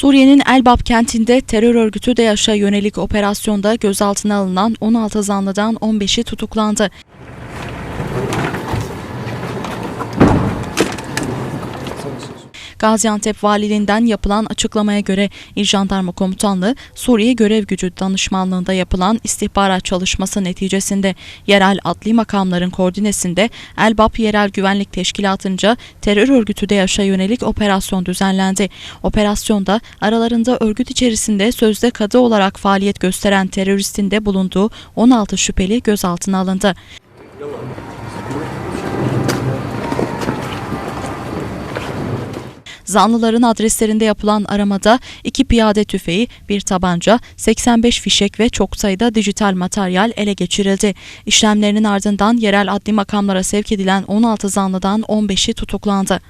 Suriye'nin Elbap kentinde terör örgütü DAEŞ'e yönelik operasyonda gözaltına alınan 16 zanlıdan 15'i tutuklandı. Gaziantep Valiliğinden yapılan açıklamaya göre İl Jandarma Komutanlığı, Suriye Görev Gücü Danışmanlığında yapılan istihbarat çalışması neticesinde yerel adli makamların koordinesinde Elbap Yerel Güvenlik Teşkilatı'nca terör örgütü DAEŞ'e yönelik operasyon düzenlendi. Operasyonda aralarında örgüt içerisinde sözde kadı olarak faaliyet gösteren teröristin de bulunduğu 16 şüpheli gözaltına alındı. Zanlıların adreslerinde yapılan aramada iki piyade tüfeği, bir tabanca, 85 fişek ve çok sayıda dijital materyal ele geçirildi. İşlemlerinin ardından yerel adli makamlara sevk edilen 16 zanlıdan 15'i tutuklandı.